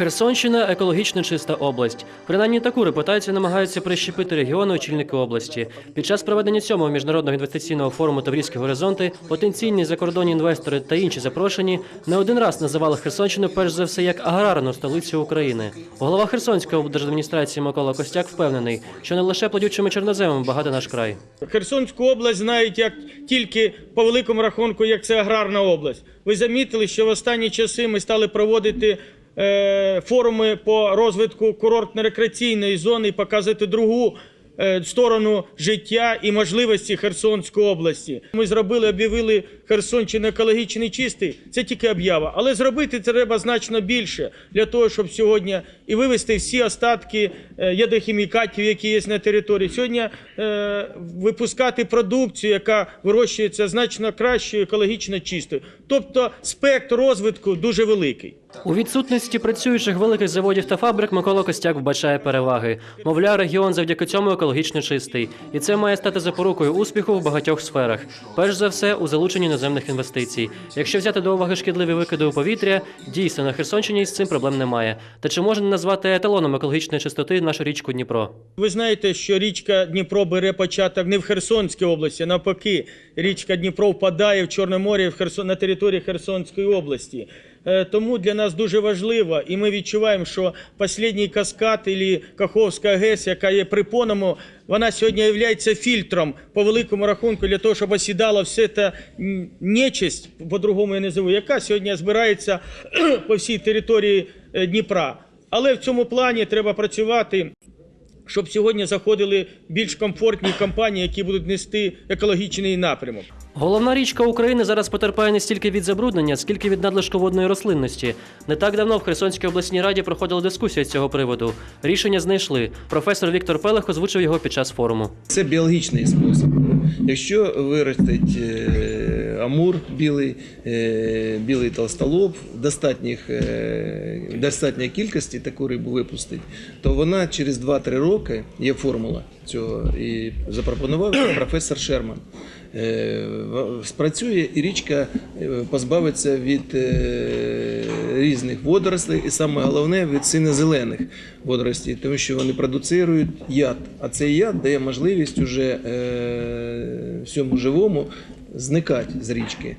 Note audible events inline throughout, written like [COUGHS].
Херсонщина екологічно чиста область. Принаймні таку репутацію намагаються прищепити регіони очільники області. Під час проведення сьомого міжнародного інвестиційного форуму Таврійські горизонти потенційні закордонні інвестори та інші запрошені не один раз називали Херсонщину перш за все як аграрну столицю України. Голова Херсонської облдержадміністрації Микола Костяк впевнений, що не лише плодючими чорноземами багато наш край. Херсонську область знають як тільки по великому рахунку, як це аграрна область. Ви замітили, що в останні часи ми стали проводити форуми по розвитку курортно-рекреаційної зони і показувати другу е, сторону життя і можливості Херсонської області. Ми зробили, об'явили Херсонщину екологічний чистий. Це тільки об'ява. Але зробити треба значно більше для того, щоб сьогодні і вивести всі остатки е, ядохімікатів, які є на території. Сьогодні е, випускати продукцію, яка вирощується значно кращою, екологічно чистою. Тобто спектр розвитку дуже великий. У відсутності працюючих великих заводів та фабрик Микола Костяк вбачає переваги. Мовляв, регіон завдяки цьому екологічно чистий, і це має стати запорукою успіху в багатьох сферах. Перш за все, у залученні іноземних інвестицій. Якщо взяти до уваги шкідливі викиди у повітря, дійсно на Херсонщині з цим проблем немає. Та чи можна назвати еталоном екологічної чистоти нашу річку Дніпро? Ви знаєте, що річка Дніпро бере початок не в Херсонській області, навпаки, річка Дніпро впадає в Чорне море в Херсон, на території Херсонської області. Е, Тому для нас дуже важливо, і ми відчуваємо, що останній каскад або Каховська ГЕС, яка є припоном, вона сьогодні є фільтром по великому рахунку для того, щоб осідала все та нечисть, по-другому я не називу, яка сьогодні збирається [CLEARS THROAT] по всій території е, Дніпра. Але в цьому плані треба працювати щоб сьогодні заходили більш комфортні компанії, які будуть нести екологічний напрямок. Головна річка України зараз потерпає не стільки від забруднення, скільки від надлишку водної рослинності. Не так давно в Херсонській обласній раді проходила дискусія з цього приводу. Рішення знайшли. Професор Віктор Пелех озвучив його під час форуму. Це біологічний спосіб. Якщо виростить е, амур білий, е, білий толстолоб достатніх, е, в кількості таку рибу випустить, то вона через 2-3 роки є формула цього і запропонував [COUGHS] професор Шерман. Спрацює і річка позбавиться від різних водорослей, і саме головне від сино-зелених водоростей, тому що вони продуцирують яд. А цей яд дає можливість уже е, всьому живому зникати з річки.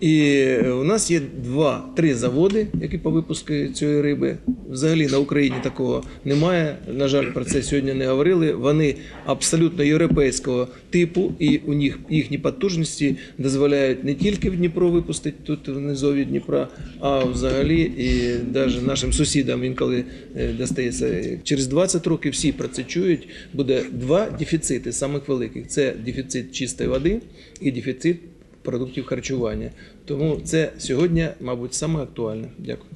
І у нас є два-три заводи, які по випуску цієї риби. Взагалі на Україні такого немає. На жаль, про це сьогодні не говорили. Вони абсолютно європейського типу, і у них їхні потужності дозволяють не тільки в Дніпро випустити тут в низові Дніпра, а взагалі і навіть нашим сусідам інколи е, достається. Через 20 років всі про це чують. Буде два дефіцити самих великих: це дефіцит чистої води і дефіцит продуктів харчування. Тому це сьогодні, мабуть, саме актуальне. Дякую.